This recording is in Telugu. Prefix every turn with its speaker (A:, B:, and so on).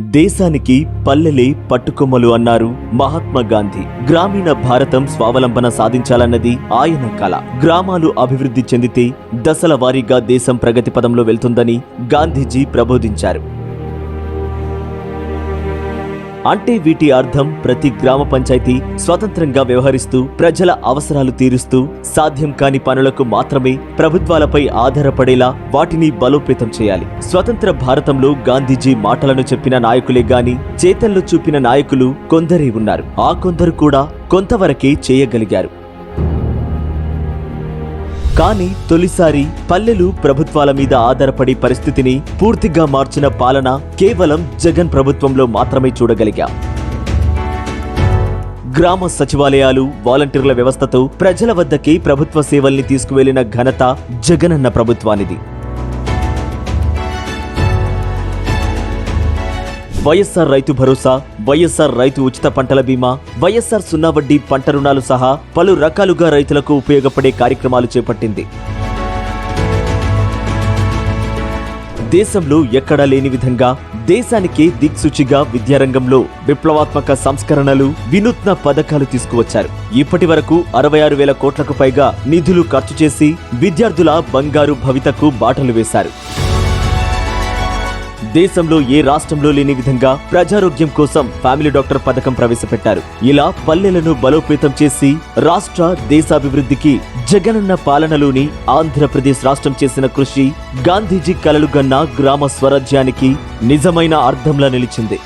A: దేశానికి పల్లెలే పట్టుకొమ్మలు అన్నారు మహాత్మా గాంధీ. గ్రామీణ భారతం స్వావలంబన సాధించాలన్నది ఆయన కళ గ్రామాలు అభివృద్ధి చెందితే దశల వారీగా దేశం ప్రగతి పదంలో వెళ్తుందని గాంధీజీ ప్రబోధించారు. అంటే వీటి అర్థం ప్రతి గ్రామ పంచాయతీ స్వతంత్రంగా వ్యవహరిస్తూ ప్రజల అవసరాలు తీరుస్తూ సాధ్యం కాని పనులకు మాత్రమే ప్రభుత్వాలపై ఆధారపడేలా వాటిని బలోపేతం చేయాలి. స్వతంత్ర భారతంలో గాంధీజీ మాటలను చెప్పిన నాయకులే గాని చేతల్లో చూపిన నాయకులు కొందరే ఉన్నారు. ఆ కొందరు కూడా కొంతవరకే చేయగలిగారు. కానీ తొలిసారి పల్లెలు ప్రభుత్వాల మీద ఆధారపడి పరిస్థితిని పూర్తిగా మార్చిన పాలన కేవలం జగన్ ప్రభుత్వంలో మాత్రమే చూడగలిగాం. గ్రామ సచివాలయాలు వాలంటీర్ల వ్యవస్థతో ప్రజల వద్దకి ప్రభుత్వ సేవల్ని తీసుకువెళ్ళిన ఘనత జగనన్న ప్రభుత్వానిది. వైఎస్ఆర్ రైతు భరోసా వైఎస్ఆర్ రైతు ఉచిత పంటల బీమా వైఎస్ఆర్ సున్నా వడ్డీ పంట రుణాలు సహా పలు రకాలుగా రైతులకు ఉపయోగపడే కార్యక్రమాలు చేపట్టింది. దేశంలో ఎక్కడా లేని విధంగా దేశానికి దిక్సూచిగా విద్యారంగంలో విప్లవాత్మక సంస్కరణలు వినూత్న పథకాలు తీసుకువచ్చారు. ఇప్పటి వరకు అరవై ఆరు వేల కోట్లకు పైగా నిధులు ఖర్చు చేసి విద్యార్థుల బంగారు భవితకు బాటలు వేశారు. దేశంలో ఏ రాష్ట్రంలో లేని విధంగా ప్రజారోగ్యం కోసం ఫ్యామిలీ డాక్టర్ పథకం ప్రవేశపెట్టారు. ఇలా పల్లెలను బలోపేతం చేసి రాష్ట్ర దేశాభివృద్ధికి జగనన్న పాలనలోని ఆంధ్రప్రదేశ్ రాష్ట్రం చేసిన కృషి గాంధీజీ కలలుగన్న గ్రామ స్వరాజ్యానికి నిజమైన అర్థంలా నిలిచింది.